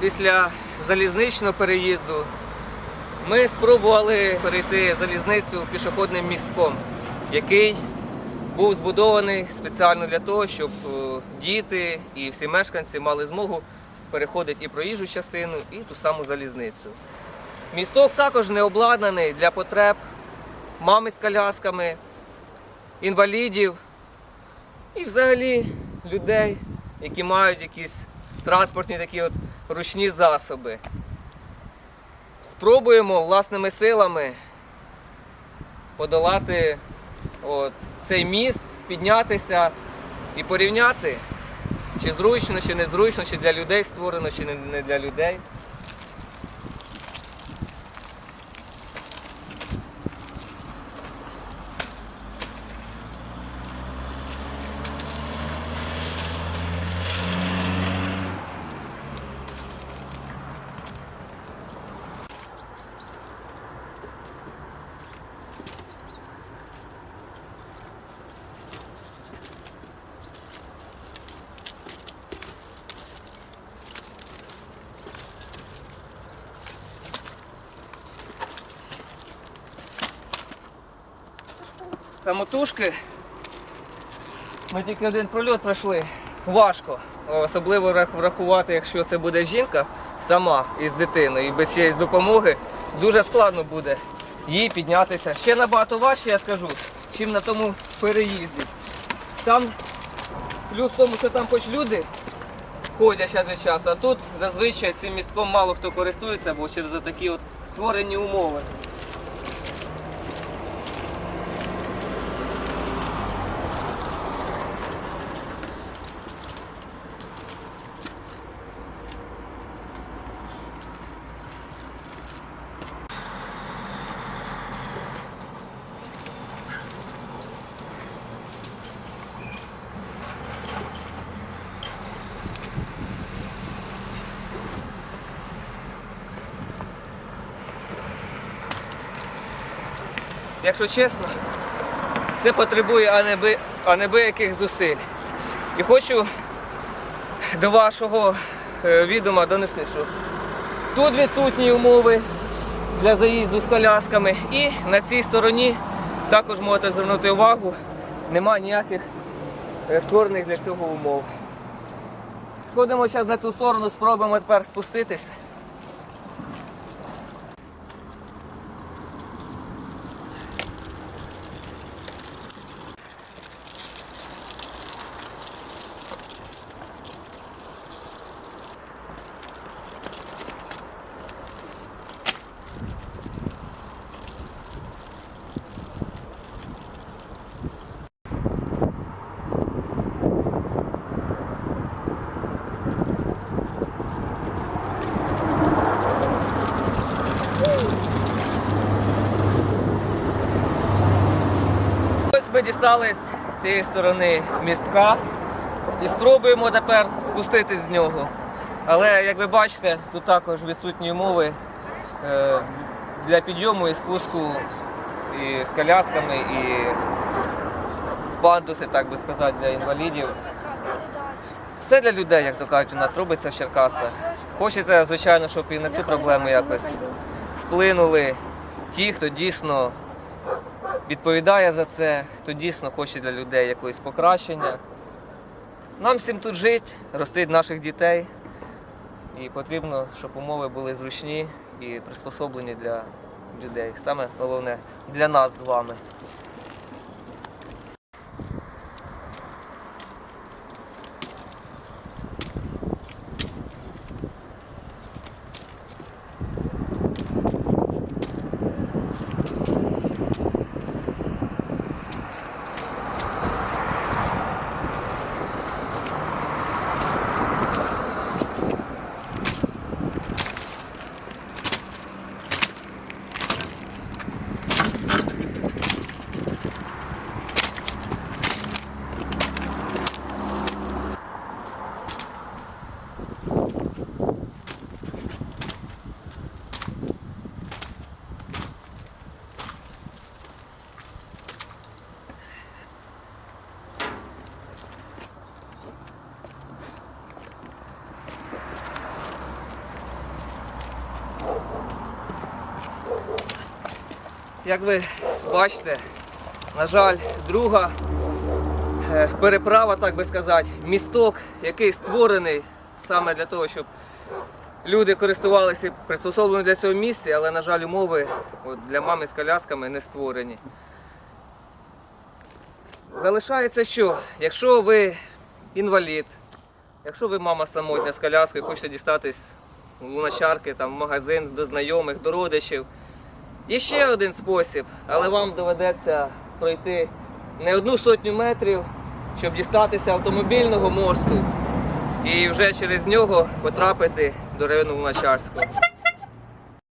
після залізничного переїзду ми спробували перейти залізницю пішохідним містком, який був збудований спеціально для того, щоб е, діти і всі мешканці мали змогу переходити і проїжджу частину, і ту саму залізницю. Місток також не обладнаний для потреб мами з колясками, інвалідів і взагалі людей, які мають якісь транспортні такі от ручні засоби. Спробуємо власними силами подолати от, цей міст, піднятися і порівняти, чи зручно, чи незручно, чи для людей створено, чи не- для людей. Самотужки. Ми тільки один прольот пройшли. Важко. Особливо рах- врахувати, якщо це буде жінка сама із дитиною і без чиєїсь допомоги, дуже складно буде їй піднятися. Ще набагато важче, я скажу, чим на тому переїзді. Там плюс в тому, що там хоч люди ходять час від часу, а тут зазвичай цим містком мало хто користується, бо через такі от створені умови. Якщо чесно, це потребує а неби- а зусиль. І хочу до вашого е, відома донести, що тут відсутні умови для заїзду з колясками. І на цій стороні також можете звернути увагу, нема ніяких е, створених для цього умов. Сходимо зараз на цю сторону, спробуємо тепер спуститися. Ми дістались цієї сторони містка і спробуємо тепер спуститись з нього. Але як ви бачите, тут також відсутні умови е, для підйому і спуску і з колясками, і пандуси, так би сказати, для інвалідів. Все для людей, як то кажуть, у нас робиться в Черкасах. Хочеться, звичайно, щоб і на цю проблему якось вплинули ті, хто дійсно відповідає за це, хто дійсно хоче для людей якогось покращення. Нам всім тут жити, ростить наших дітей. І потрібно, щоб умови були зручні і приспособлені для людей. Саме головне для нас з вами. Як ви бачите, на жаль, друга е, переправа, так би сказати, місток, який створений саме для того, щоб люди користувалися пристособленим для цього місця, але, на жаль, умови для мами з колясками не створені. Залишається що? Якщо ви інвалід, якщо ви мама самотня з коляскою, хочете дістатись у луначарки, там, в магазин до знайомих, до родичів. Є ще один спосіб, але вам доведеться пройти не одну сотню метрів, щоб дістатися автомобільного мосту і вже через нього потрапити до району Луначарського.